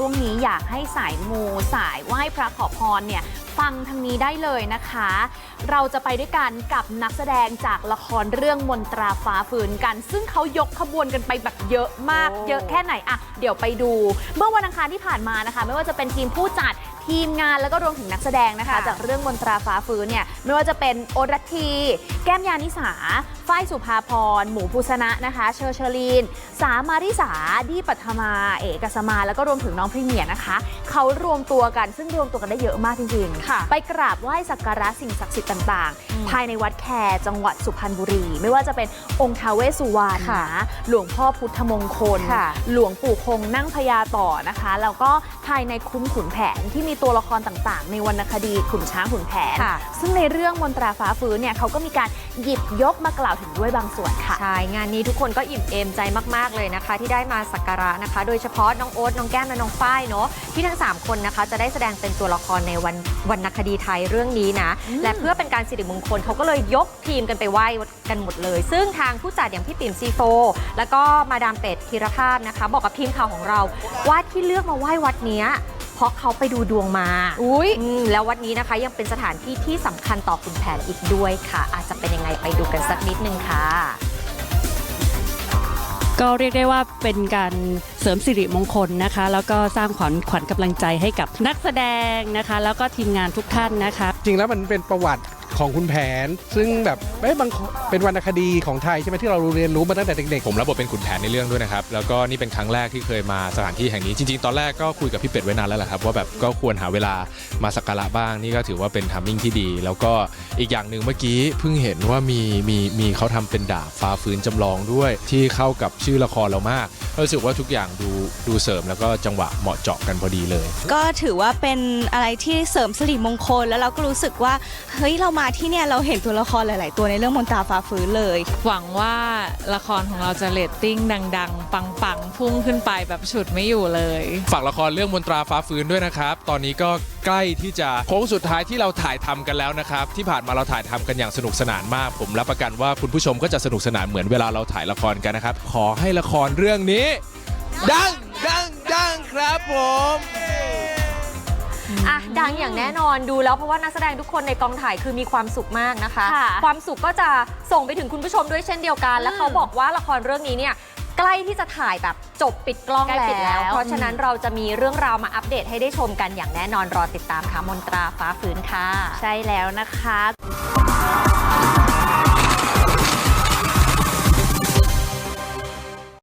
ช่วงนี้อยากให้สายมูสายไหว้พระขอพรเนี่ย ฟังทางนี้ได้เลยนะคะ เราจะไปด้วยกันกับนักแสดงจากละครเรื่องมนตราฟ้าฝืนกัน ซึ่งเขายกขบวนกันไปแบบเยอะมากโอ้เยอะแค่ไหนอะเดี๋ยวไปดู เมื่อวันอังคารที่ผ่านมานะคะ ไม่ว่าจะเป็นทีมผู้จัดทีมงานแล้วก็รวมถึงนักแสดงนะคะค่ะจากเรื่องมนตราฟ้าฟื้นเนี่ยไม่ว่าจะเป็นโอรัตที แก้มยานิสาฝ้ายสุภาพร หมูภูสนะนะคะ เชอร์เชอรีน สามาริสาดีปัทมา เอกสมา แล้วก็รวมถึงน้องพรีเมียร์นะคะ เขารวมตัวกันซึ่งรวมตัวกันได้เยอะมากจริงๆค่ะไปกราบไหว้สักการะสิ่งศักดิ์สิทธิ์ต่างอืมๆภายในวัดแคจังหวัดสุพรรณบุรี ไม่ว่าจะเป็นองค์ท้าวเวสสุวรรณค่ะนะหลวงพ่อพุทธมงคลค่ะหลวงปู่คงนั่งพญาต่อนะคะ แล้วก็ภายในคุ้มขุนแผนที่มีตัวละครต่างๆ ในวรรณคดีขุนช้างขุนแผนค่ะซึ่งในเรื่องมนตราฟ้าฟื้นเนี่ยเขาก็มีการหยิบยกมากล่าวถึงด้วยบางส่วนค่ะ ใช่ งานนี้ทุกคนก็อิ่มเอมใจมากๆเลยนะคะ ที่ได้มาสักการะนะคะ โดยเฉพาะน้องโอ๊ตน้องแก้มและน้องฝ้ายเนาะที่ทั้ง 3 คนนะคะ จะได้แสดงเป็นตัวละครในวันวรรณคดีไทยเรื่องนี้นะอืมและเพื่อเป็นการสิริมงคลเขาก็เลยยกทีมกันไปไหว้กันหมดเลย ซึ่งทางผู้จัดอย่างพี่ปิ่มซีโฟแล้วก็มาดามเป็ดธีรภาพนะคะ บอกกับทีมข่าวของเราว่าที่เลือกมาไหว้วัดเนี้ยเพราะเขาไปดูดวงมาอุ้ยอืมแล้ววัดนี้นะคะยังเป็นสถานที่ที่สำคัญต่อคุณแผนอีกด้วยค่ะ อาจจะเป็นยังไงไปดูกันสักนิดนึงค่ะ ก็เรียกได้ว่าเป็นการเสริมสิริมงคลนะคะ แล้วก็สร้างขวัญขวัญกำลังใจให้กับนักแสดงนะคะ แล้วก็ทีมงานทุกท่านนะคะ จริงแล้วมันเป็นประวัติ ของคุณแผน ซึ่งแบบเอ้ยบางเป็นวรรณคดีของไทยใช่ไหมที่เราเรียนรู้มาตั้งแต่เด็กผมรับบทเป็นขุนแผนในเรื่องด้วยนะครับ แล้วก็นี่เป็นครั้งแรกที่เคยมาสถานที่แห่งนี้ จริงๆ ตอนแรกก็คุยกับพี่เป็ดไว้นานแล้วแหละครับ ว่าแบบก็ควรหาเวลามาสักการะบ้าง นี่ก็ถือว่าเป็นทัมมิ่งที่ดี แล้วก็อีกอย่างหนึ่งเมื่อกี้เพิ่งเห็นว่ามีมีมีเขาทำเป็นดาบฟ้าฟื้นจำลองด้วย ที่เข้ากับชื่อละครเรามาก รู้สึกว่าทุกอย่างดูดูเสริมแล้วก็จังหวะเหมาะเจาะกันพอดีเลย ก็ถือว่าเป็นอะไรที่เสริมสิริมงคล แล้วเราก็รู้สึกว่าเฮ้ยเรามาที่เนี่ยเราเห็นตัวละครหลาย ๆ ตัวในเรื่องมนตราฟ้าฟื้นเลย หวังว่าละครของเราจะเรตติ้งดัง ๆ ปัง ๆ พุ่งขึ้นไปแบบฉุดไม่อยู่เลย ฝากละครเรื่องมนตราฟ้าฟื้นด้วยนะครับ ตอนนี้ก็ใกล้ที่จะโค้งสุดท้ายที่เราถ่ายทำกันแล้วนะครับ ที่ผ่านมาเราถ่ายทำกันอย่างสนุกสนานมาก ผมรับประกันว่าคุณผู้ชมก็จะสนุกสนานเหมือนเวลาเราถ่ายละครกันนะครับ ขอให้ละครเรื่องนี้ ดังดังดังครับผมอะดังอย่างแน่นอนดูแล้วเพราะว่านักแสดงทุกคนในกองถ่ายคือมีความสุขมากนะคะค่ะความสุขก็จะส่งไปถึงคุณผู้ชมด้วยเช่นเดียวกัน และอืมเขาบอกว่าละครเรื่องนี้เนี่ย ใกล้ที่จะถ่ายแบบจบปิดกล้องใกล้ปิดแล้แล้ววเพราะฉะนั้นเราจะมีเรื่องราวมาอัปเดตให้ได้ชมกันอย่างแน่นอนรอติดตามค่ะมนตราฟ้าฟื้นค่ะ ใช่แล้วนะคะ